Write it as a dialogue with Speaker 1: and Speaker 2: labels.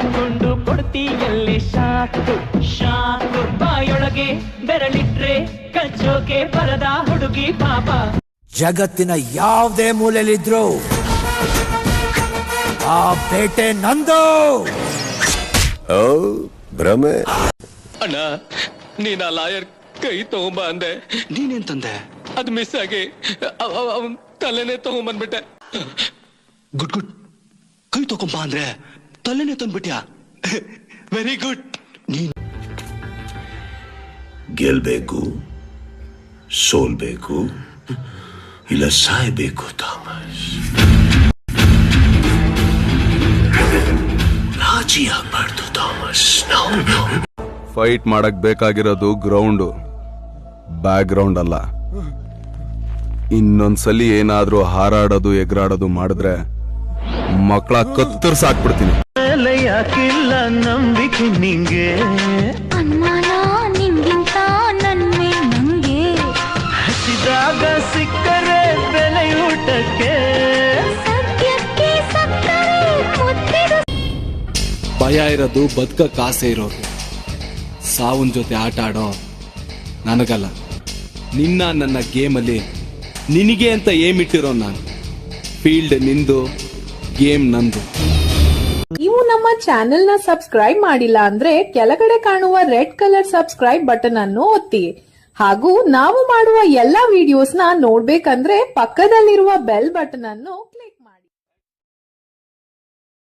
Speaker 1: ಅಂದ್ಕೊಂಡು ಕೊಡ್ತೀಯಲ್ಲಿ shock shock ಬಾಯೊಳಗೆ ಬೆರಳಿಟ್ರೆ ಕಚ್ಚೋಕೆ ಬರದ ಹುಡುಗಿ ಪಾಪ.
Speaker 2: ಜಗತ್ತಿನ ಯಾವುದೇ ಮೂಲೆಯಲ್ಲಿದ್ರು ಆ ಬೇಟೆ ನಂದು.
Speaker 3: ಓ ಭ್ರಮೆ.
Speaker 4: ಅಣ್ಣ ನೀನ ಲಾಯರ್ ಕೈ ತಗೊಂಬ ಅಂದೆ.
Speaker 5: ನೀನೇನ್ ತಂದೆ?
Speaker 4: ಅದ್ ಮಿಸ್ ಆಗಿ ತಲೆನೇ ತಗೊಂಬಂದ್ಬಿಟ್ಟೆ.
Speaker 5: Good good. ಕೈ ತಗೊಂಬ ಅಂದ್ರೆ ತಲೆನೇ ತಂದ್ಬಿಟ್ಯಾ? ವೆರಿ ಗುಡ್ ನೀನ್
Speaker 3: ಗೆಲ್ಬೇಕು ಸೋಲ್ಬೇಕು ಇಲ್ಲ ಸಾಯ್ಬೇಕು ಥಾಮಸ್ ರಾಜಿ ಆಗ್ಬಾರ್ದು ಥಾಮಸ್ ನಾವು
Speaker 6: ಫೈಟ್ ಮಾಡಕ್ ಬೇಕಾಗಿರೋದು ಗ್ರೌಂಡು ಬ್ಯಾಕ್ ಗ್ರೌಂಡ್ ಅಲ್ಲ. ಇನ್ನೊಂದ್ಸಲಿ ಏನಾದ್ರೂ ಹಾರಾಡೋದು ಎಗರಾಡೋದು ಮಾಡಿದ್ರೆ ಮಕ್ಕಳ ಕತ್ತರ್ಸಾಕ್ಬಿಡ್ತೀನಿ
Speaker 1: ಯಾಕಿಲ್ಲ ನಂಬಿಕೆ ನಿಂಗೆ.
Speaker 7: ಅನುಮಾನ ನಿನ್ಗಿಂತ ನನ್ಮೇ ನಂಗೆ.
Speaker 1: ಹಸಿದಾಗ ಸಿಕ್ಕರೆ ಬೆಲೆ ಊಟಕ್ಕೆ.
Speaker 7: ಸದ್ಯಕ್ಕೆ ಸಕ್ಕರೆ ಮುತ್ತಿಡು
Speaker 8: ಭಯ ಇರೋದು ಬದುಕಕ್ಕೆ ಆಸೆ ಇರೋರು ಸಾವನ್ ಜೊತೆ ಆಟ ಆಡೋ ನನಗಲ್ಲ. ನಿನ್ನ ನನ್ನ ಗೇಮಲ್ಲಿ ನಿನಗೆ ಅಂತ ಏಮಿಟ್ಟಿರೋ ನಾನು. ಫೀಲ್ಡ್ ನಿಂದು ಗೇಮ್ ನಂದು.
Speaker 9: ನೀವು ನಮ್ಮ ಚಾನೆಲ್ನ ಸಬ್ಸ್ಕ್ರೈಬ್ ಮಾಡಿಲ್ಲ ಅಂದ್ರೆ ಕೆಳಗಡೆ ಕಾಣುವ ರೆಡ್ ಕಲರ್ ಸಬ್ಸ್ಕ್ರೈಬ್ ಬಟನ್ ಅನ್ನು ಒತ್ತಿ. ಹಾಗೂ ನಾವು ಮಾಡುವ ಎಲ್ಲಾ ವಿಡಿಯೋಸ್ನ ನೋಡ್ಬೇಕಂದ್ರೆ ಪಕ್ಕದಲ್ಲಿರುವ ಬೆಲ್ ಬಟನ್ ಅನ್ನು